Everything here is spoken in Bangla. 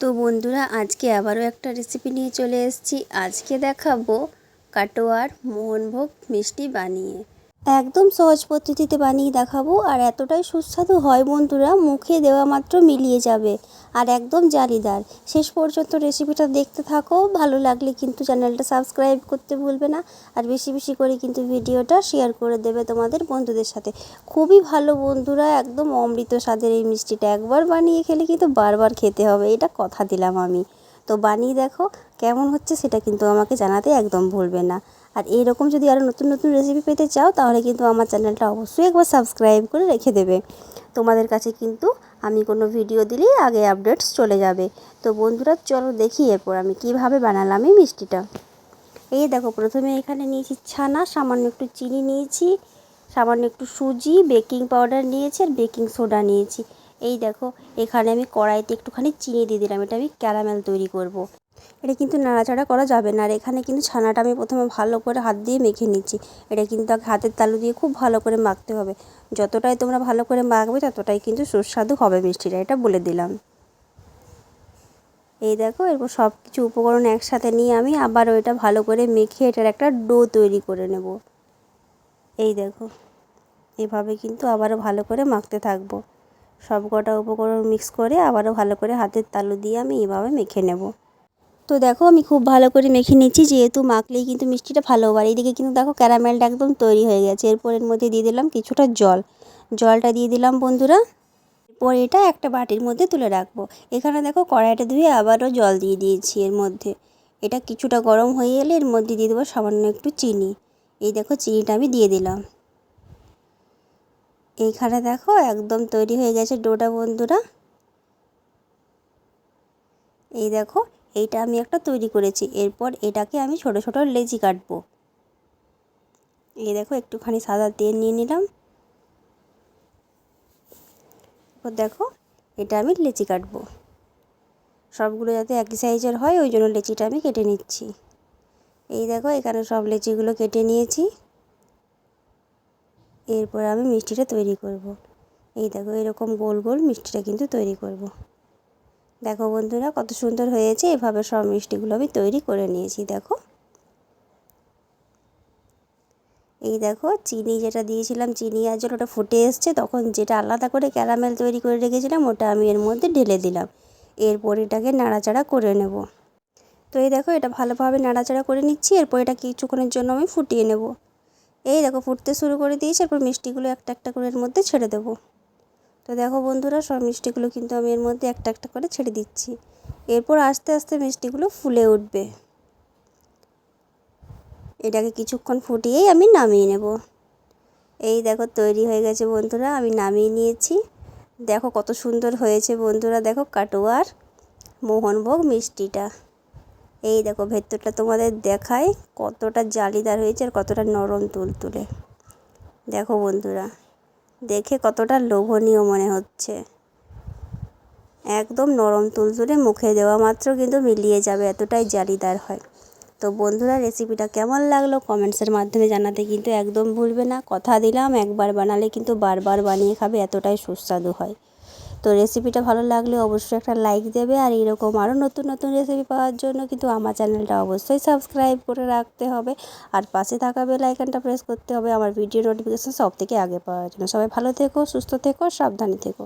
তো বন্ধুরা, আজকে আবারও একটা রেসিপি নিয়ে চলে এসেছি। আজকে দেখাবো কাটোয়ার মোহনভোগ মিষ্টি বানিয়ে। একদম সহজ পদ্ধতিতে বানিয়ে দেখাবো আর এতটাই সুস্বাদু হয় বন্ধুরা, মুখে দেওয়া মাত্র মিলিয়ে যাবে। আর একদম জালিদার। শেষ পর্যন্ত রেসিপিটা দেখতে থাকো, ভালো লাগলে কিন্তু চ্যানেলটা সাবস্ক্রাইব করতে ভুলবে না। আর বেশি বেশি করে কিন্তু ভিডিওটা শেয়ার করে দেবে তোমাদের বন্ধুদের সাথে। খুবই ভালো বন্ধুরা, একদম অমৃত স্বাদের এই মিষ্টিটা একবার বানিয়ে খেলে কিন্তু বারবার খেতে হবে, এটা কথা দিলাম আমি। তো বানিয়ে দেখো, কেমন হচ্ছে সেটা কিন্তু আমাকে জানাতে একদম ভুলবে না। আর এইরকম যদি আরও নতুন নতুন রেসিপি পেতে চাও, তাহলে কিন্তু আমার চ্যানেলটা অবশ্যই একবার সাবস্ক্রাইব করে রেখে দেবে। তোমাদের কাছে কিন্তু আমি কোনো ভিডিও দিলেই আগে আপডেটস চলে যাবে। তো বন্ধুরা, চলো দেখি এরপর আমি কীভাবে বানালাম এই মিষ্টিটা। এই দেখো, প্রথমে এখানে নিয়েছি ছানা, সামান্য একটু চিনি নিয়েছি, সামান্য একটু সুজি বেকিং পাউডার নিয়েছি আর বেকিং সোডা নিয়েছি। এই দেখো, এখানে আমি কড়াইতে একটুখানি চিনি দিয়ে দিলাম, এটা আমি ক্যারামেল তৈরি করব। এটা কিন্তু নাড়াচাড়া করা যাবে না। আর এখানে কিন্তু ছানাটা আমি প্রথমে ভালো করে হাত দিয়ে মেখে নিচ্ছি। এটা কিন্তু হাতের তালু দিয়ে খুব ভালো করে মাখতে হবে। যতটাই তোমরা ভালো করে মাখবে, ততটাই কিন্তু সুস্বাদু হবে মিষ্টিটা, এটা বলে দিলাম। এই দেখো, এরপর সব কিছু উপকরণ একসাথে নিয়ে আমি আবার ওইটা ভালো করে মেখে এটার একটা ডো তৈরি করে নেব। এই দেখো, এভাবে কিন্তু আবারও ভালো করে মাখতে থাকব। সব কটা উপকরণ মিক্স করে আবারও ভালো করে হাতের তালু দিয়ে আমি এভাবে মেখে নেব। তো দেখো আমি খুব ভালো করে মেখে নিচ্ছি, যেহেতু মাখলেই কিন্তু মিষ্টিটা ভালো হবে। আর এইদিকে কিন্তু দেখো ক্যারামেলটা একদম তৈরি হয়ে গেছে। এরপর এর মধ্যে দিয়ে দিলাম কিছুটা জল। জলটা দিয়ে দিলাম বন্ধুরা। এরপর এটা একটা বাটির মধ্যে তুলে রাখব। এখানে দেখো কড়াইটা ধুয়ে আবারও জল দিয়ে দিয়েছি এর মধ্যে। এটা কিছুটা গরম হয়ে এলে এর মধ্যে দিয়ে দেবো সামান্য একটু চিনি। এই দেখো চিনিটা আমি দিয়ে দিলাম। এইখানে দেখো একদম তৈরি হয়ে গেছে ডোটা বন্ধুরা। এই দেখো, এইটা আমি একটা তৈরি করেছি। এরপর এটাকে আমি ছোট ছোট লেচি কাটবো। এই দেখো, একটুখানি সাদা তেল নিয়ে নিলাম। এরপর দেখো, এটা আমি লেচি কাটবো। সবগুলো যাতে একই সাইজের হয়, ওই জন্য লেচিটা আমি কেটে নিচ্ছি। এই দেখো, এখানে সব লেচিগুলো কেটে নিয়েছি। এরপর আমি মিষ্টিটা তৈরি করব। এই দেখো, এরকম গোল গোল মিষ্টিটা কিন্তু তৈরি করব। দেখো বন্ধুরা, কত সুন্দর হয়েছে। এভাবে সব মিষ্টিগুলো আমি তৈরি করে নিয়েছি, দেখো। এই দেখো, চিনি যেটা দিয়েছিলাম, চিনি আর জল, ওটা ফুটে এসছে। তখন যেটা আলাদা করে ক্যারামেল তৈরি করে রেখেছিলাম, ওটা আমি এর মধ্যে ঢেলে দিলাম। এরপর এটাকে নাড়াচাড়া করে নেব। তো এই দেখো, এটা ভালোভাবে নাড়াচাড়া করে নিচ্ছি। এরপর এটা কিছুক্ষণের জন্য আমি ফুটিয়ে নেব। এই দেখো, ফুটতে শুরু করে দিয়েছি। এরপর মিষ্টিগুলো একটা একটা করে এর মধ্যে ছেড়ে দেবো। তো দেখো বন্ধুরা, সব মিষ্টিগুলো কিন্তু আমি এর মধ্যে একটা একটা করে ছেড়ে দিচ্ছি। এরপর আস্তে আস্তে মিষ্টিগুলো ফুলে উঠবে। এটাকে কিছুক্ষণ ফুটিয়েই আমি নামিয়ে নেব। এই দেখো তৈরি হয়ে গেছে বন্ধুরা, আমি নামিয়ে নিয়েছি। দেখো কত সুন্দর হয়েছে বন্ধুরা, দেখো কাটোয়ার মোহনভোগ মিষ্টিটা। এই দেখো ভেতরটা তোমাদের দেখায় কতটা জালিদার হয়েছে আর কতটা নরম তুলতুলে। দেখো বন্ধুরা দেখে কতটা লোভনীয় মনে হচ্ছে। একদম নরম তুলতুলে মুখে দেওয়া মাত্র কিন্তু মিলিয়ে যাবে, এতটাই জালিদার হয়। তো বন্ধুরা রেসিপিটা কেমন লাগল কমেন্টসের মাধ্যমে জানাতে কিন্তু একদম ভুলবে না। কথা দিলাম, একবার বানালে কিন্তু বারবার বানিয়ে খাবে, এতটাই সুস্বাদু হয়। তো রেসিপিটা ভালো লাগলে অবশ্যই একটা লাইক দেবে আর এরকম আরও নতুন নতুন রেসিপি পাওয়ার জন্য কিন্তু আমার চ্যানেলটা অবশ্যই সাবস্ক্রাইব করে রাখতে হবে। আর পাশে থাকা বেল আইকনটা প্রেস করতে হবে। আমার ভিডিও নোটিফিকেশান সব থেকে আগে পাওয়ার জন্য। সবাই ভালো থেকো, সুস্থ থেকো, সাবধানে থেকো।